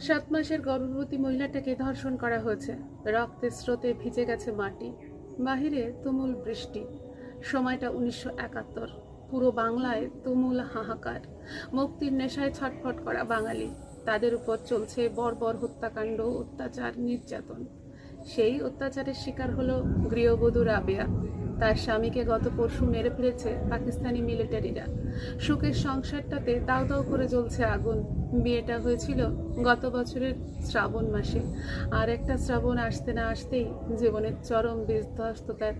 সাত মাসের গর্ভবতী মহিলাটাকে ধর্ষণ করা হয়েছে। রক্তের স্রোতে ভিজে গেছে মাটি। বাহিরে তুমুল বৃষ্টি। সময়টা উনিশশো একাত্তর। পুরো বাংলায় তুমুল হাহাকার। মুক্তির নেশায় ছটফট করা বাঙালি। তাদের উপর চলছে বর্বর হত্যাকাণ্ড, অত্যাচার, নির্যাতন। সেই অত্যাচারের শিকার হলো গৃহবধূ রাবেয়া। তার স্বামীকে গত পরশু মেরে ফেলেছে পাকিস্তানি মিলিটারিরা। সুখের সংসারটাতে দাও দাও করে জ্বলছে আগুন। বিয়েটা হয়েছিল গত বছরের শ্রাবণ মাসে। আর একটা শ্রাবণ আসতে না আসতেই জীবনের চরম বিধ্বস্ততার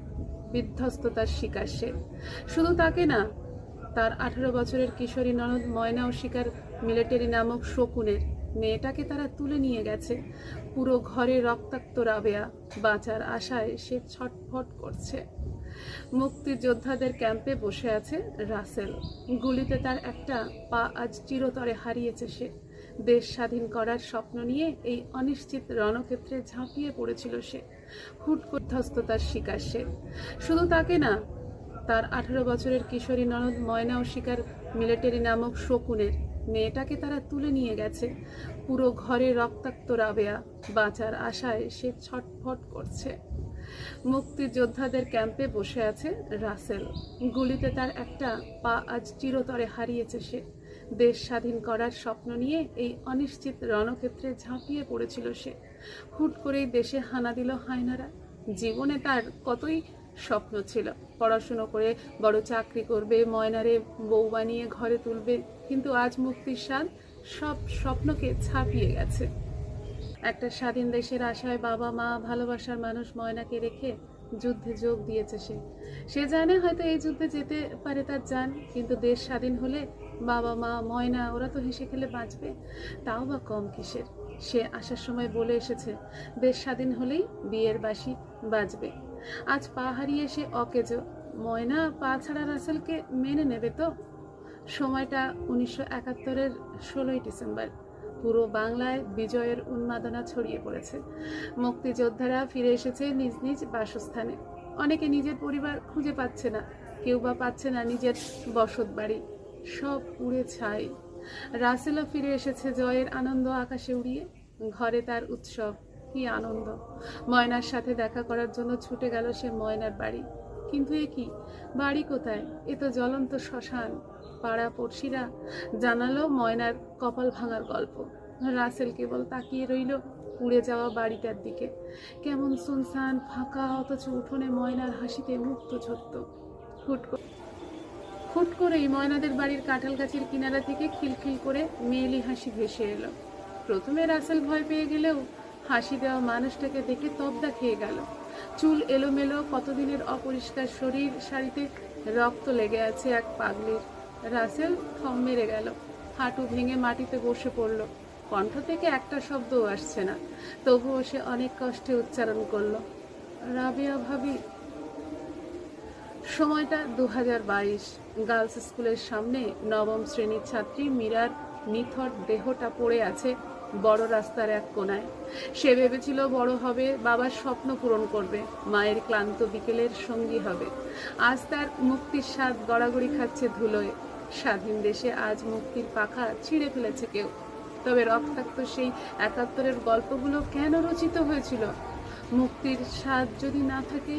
বিধ্বস্ততার শিকার সে। শুধু তাকে না, তার আঠারো বছরের কিশোরী ননদ ময়নাও শিকার মিলিটারি নামক শকুনের। মেয়েটাকে তারা তুলে নিয়ে গেছে। পুরো ঘরে রক্তাক্ত রাবেয়া বাঁচার আশায় সে ছটফট করছে। মুক্তিযোদ্ধাদের ক্যাম্পে বসে আছে রাসেল। গুলিতে তার একটা পা আজ চিরতরে হারিয়েছে সে। দেশ স্বাধীন করার স্বপ্ন নিয়ে এই অনিশ্চিত রণক্ষেত্রে ঝাঁপিয়ে পড়েছিল সে। হুট করধ্বস্ততার শিকার সে। শুধু তাকে না, তার আঠারো বছরের কিশোরী ননদ ময়নাও শিকার মিলিটারি নামক শকুনের মেয়েটাকে তারা তুলে নিয়ে গেছে। পুরো ঘরে রক্তাক্ত রাবেয়া বাঁচার আশায় সে ছটফট করছে। মুক্তিযোদ্ধাদের ক্যাম্পে বসে আছে রাসেল। গুলিতে তার একটা পা আজ চিরতরে হারিয়েছে সে। দেশ স্বাধীন করার স্বপ্ন নিয়ে এই অনিশ্চিত রণক্ষেত্রে ঝাঁপিয়ে পড়েছিল সে। হুট করেই দেশে হানা দিল হায়নারা। জীবনে তার কতই স্বপ্ন ছিল। পড়াশুনো করে বড় চাকরি করবে, ময়নারে বউ বানিয়ে ঘরে তুলবে, কিন্তু আজ মুক্তির স্বাদ সব স্বপ্নকে ছাপিয়ে গেছে। একটা স্বাধীন দেশের আশায় বাবা মা ভালোবাসার মানুষ ময়নাকে রেখে যুদ্ধে যোগ দিয়েছে সে। সে জানে হয়তো এই যুদ্ধে যেতে পারে তার জান, কিন্তু দেশ স্বাধীন হলে বাবা মা, ময়না, ওরা তো হেসে খেলে বাঁচবে। তাও বা কম কিসের? সে আসার সময় বলে এসেছে, দেশ স্বাধীন হলেই বিয়ের বাসি বাজবে। আজ পা হারিয়ে সে অকেজো। ময়না পা ছাড়া রাসেলকে মেনে নেবে তো? সময়টা উনিশশো একাত্তরের ষোলোই ডিসেম্বর। পুরো বাংলায় বিজয়ের উন্মাদনা ছড়িয়ে পড়েছে। মুক্তিযোদ্ধারা ফিরে এসেছে নিজ নিজ বাসস্থানে। অনেকে নিজের পরিবার খুঁজে পাচ্ছে না, কেউ বা পাচ্ছে না নিজের বসত বাড়ি। সব উড়ে ছাই। রাসেলও ফিরে এসেছে জয়ের আনন্দ আকাশে উড়িয়ে। ঘরে তার উৎসব কি আনন্দ। ময়নার সাথে দেখা করার জন্য ছুটে গেল সে ময়নার বাড়ি। কিন্তু এ কি? বাড়ি কোথায়? এ তো জ্বলন্ত শ্মশান। পাড়া পড়শিরা জানালো ময়নার কপাল ভাঙার গল্প। রাসেল কেবল তাকিয়ে রইল উড়ে যাওয়া বাড়িটার দিকে। কেমন সুনসান, ফাঁকা, অথচ উঠোনে ময়নার হাসিতে মুক্ত ঝরত। হুট হুট করেই ময়নাদের বাড়ির কাঁঠাল গাছের কিনারা থেকে খিলখিল করে মেয়েলি হাসি ভেসে এলো। প্রথমে রাসেল ভয় পেয়ে গেলেও হাসি দেওয়া মানুষটাকে দেখে তবদা খেয়ে গেল। চুল এলোমেলো, কতদিনের অপরিষ্কার শরীর, শাড়িতে রক্ত লেগে আছে এক পাগলির। রাসেল থম মেরে গেল। হাঁটু ভেঙে মাটিতে বসে পড়ল। কণ্ঠ থেকে একটা শব্দও আসছে না। তবুও সে অনেক কষ্টে উচ্চারণ করল। রাবিয়া ভাবি, সময়টা দু বাইশ। গার্লস স্কুলের সামনে নবম শ্রেণির ছাত্রী মীরার নিথর দেহটা পড়ে আছে বড় রাস্তার এক কোনায়। সে ভেবেছিল বড় হবে, বাবার স্বপ্ন পূরণ করবে, মায়ের ক্লান্ত বিকেলের সঙ্গী হবে। আজ তার মুক্তির স্বাদ গড়াগড়ি খাচ্ছে ধুলোয়। স্বাধীন দেশে আজ মুক্তির পাখা ছিঁড়ে ফেলেছে কেউ। তবে রক্তাক্ত সেই একাত্তরের গল্পগুলো কেন রচিত হয়েছিল? মুক্তির স্বাদ যদি না থাকে